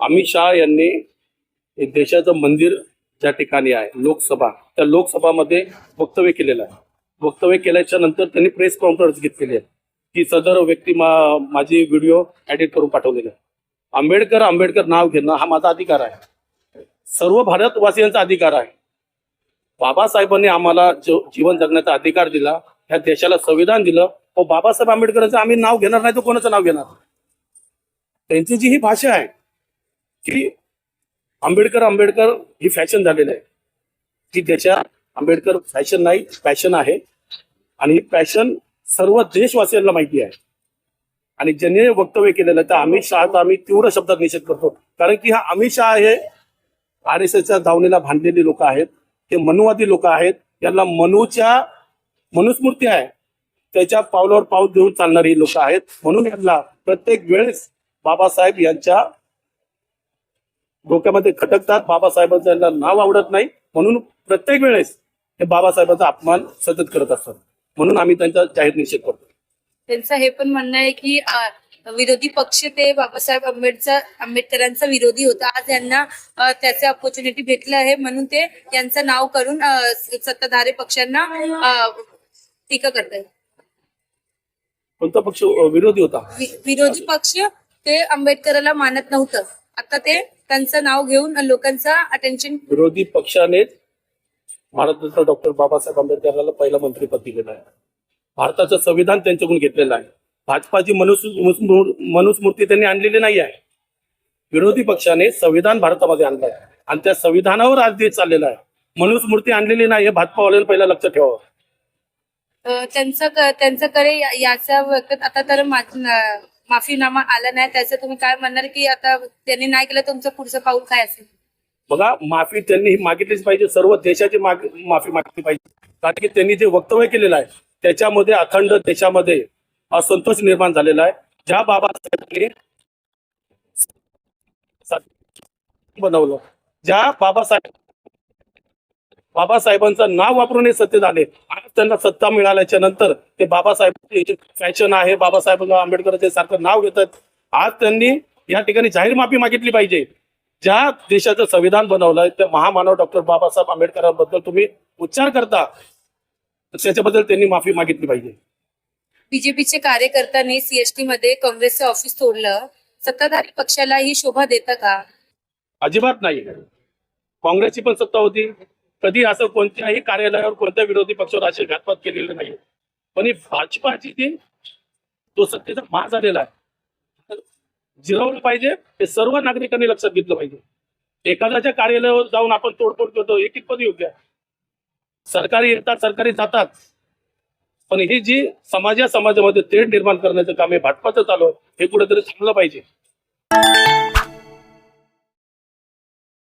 अमित शहा यांनी हे देशाचं मंदिर ज्या ठिकाणी आहे लोकसभा त्या लोकसभामध्ये वक्तव्य केलेलं आहे. वक्तव्य केल्याच्यानंतर त्यांनी प्रेस कॉन्फरन्स घेतलेली आहे. की सदर व्यक्ती मा माझी व्हिडिओ एडिट करून पाठवलेली आहे. आंबेडकर आंबेडकर नाव घेणं हा माझा अधिकार आहे. सर्व भारतवासियांचा अधिकार आहे. बाबासाहेबांनी आम्हाला जो जीवन जगण्याचा अधिकार दिला ह्या देशाला संविधान दिलं व बाबासाहेब आंबेडकरांचं आम्ही नाव घेणार नाही तर कोणाचं नाव घेणार? त्यांची जी ही भाषा आहे की आंबेडकर आंबेडकर ही फॅशन झालेली आहे. की त्याच्या आंबेडकर फॅशन नाही पॅशन आहे. आणि पॅशन सर्व देशवासियांना माहिती आहे. आणि ज्यांनी वक्तव्य केलेलं तर अमित शहाचा आम्ही तीव्र शब्दात निषेध करतो. कारण की हा अमित शहा हे आर एस एसच्या धावणीला भांडलेली लोक आहेत. हे मनुवादी लोक आहेत. यांना मनूच्या मनुस्मृती आहे. त्याच्या पावलावर पाऊल देऊन चालणारी लोक आहेत. म्हणून यांना प्रत्येक वेळेस बाबासाहेब यांच्या डोक्यामध्ये खटकतात. बाबासाहेबांचं यांना नाव आवडत नाही. म्हणून प्रत्येक वेळेस हे बाबासाहेबांचा अपमान सतत करत असतात. म्हणून आम्ही त्यांचा जाहीर निषेध करतो. त्यांचं हे पण म्हणणं आहे की विरोधी पक्ष ते बाबासाहेब आंबेडकर आंबेडकरांचा विरोधी होता. आज यांना त्याचे ऑपॉर्च्युनिटी भेटलं आहे. म्हणून ते यांचं नाव करून सत्ताधारी पक्षांना टीका करतात कोणता पक्ष विरोधी होता? विरोधी पक्ष ते आंबेडकराला मानत नव्हतं. आता ते त्यांचं नाव घेऊन लोकांचा अटेन्शन विरोधी पक्षाने भारतरत्न डॉक्टर बाबासाहेब आंबेडकरांना पहिला मंत्रीपद दिलेलं आहे. भारताचं संविधान त्यांच्याकडून घेतलेलं आहे. भाजपाची मनुस मनुस्मृती त्यांनी आणलेली नाही आहे. विरोधी पक्षाने संविधान भारतामध्ये आणलं आहे आणि त्या संविधानावर आज देश चाललेला आहे. मनुस्मृती आणलेली नाही हे भाजपावाल्यांनी पहिला लक्ष ठेवावं. त्यांचं त्यांचं करे याचा वक्त- आता तर माफीनामा आला नाही त्याचं तुम्ही काय म्हणणार की आता त्यांनी नाही केलं तुमचं पुढचं पाऊल काय असेल? बघा माफी त्यांनी मागितलीच पाहिजे सर्व देशाची माफी मागितली पाहिजे. कारण की त्यांनी जे वक्तव्य केलेलं आहे त्याच्यामध्ये अखंड देशामध्ये असंतोष निर्माण झालेला आहे. ज्या बाबासाहेबांनी बनवलं ज्या बाबासाहेब बाबासाहेबांचं नाव वापरून हे सत्य झाले. आज त्यांना सत्ता मिळाल्याच्या नंतर ते बाबासाहेब फॅशन आहे बाबासाहेब आंबेडकरचे सारखं नाव घेतात. आज त्यांनी या ठिकाणी जाहीर माफी मागितली पाहिजे. ज्या देशाचं संविधान बनवलंय त्या महामानव डॉक्टर बाबासाहेब आंबेडकरांबद्दल तुम्ही उच्चार करता त्याच्याबद्दल त्यांनी माफी मागितली पाहिजे. बीजेपीचे कार्यकर्त्यांनी सीएसटी मध्ये काँग्रेसचं ऑफिस तोडलं. सत्ताधारी पक्षाला ही शोभा देतं का? अजिबात नाही काँग्रेसची पण सत्ता होती. कधी असं कोणत्याही कार्यालयावर कोणत्या विरोधी पक्षावर असे घातपात केलेले नाही पण ही भाजपाची ती तो सत्तेचा महा झालेला आहे जिरवलं पाहिजे हे सर्व नागरिकांनी लक्षात घेतलं पाहिजे. एखाद्याच्या कार्यालयावर जाऊन आपण तोडफोड करतो हे कितपत योग्य आहे. सरकारी येतात सरकारी जातात. पण ही जी समाजा समाजामध्ये तेढ निर्माण करण्याचं काम हे भाजपाचं चालू आहे, हे कुठेतरी थांबलं पाहिजे.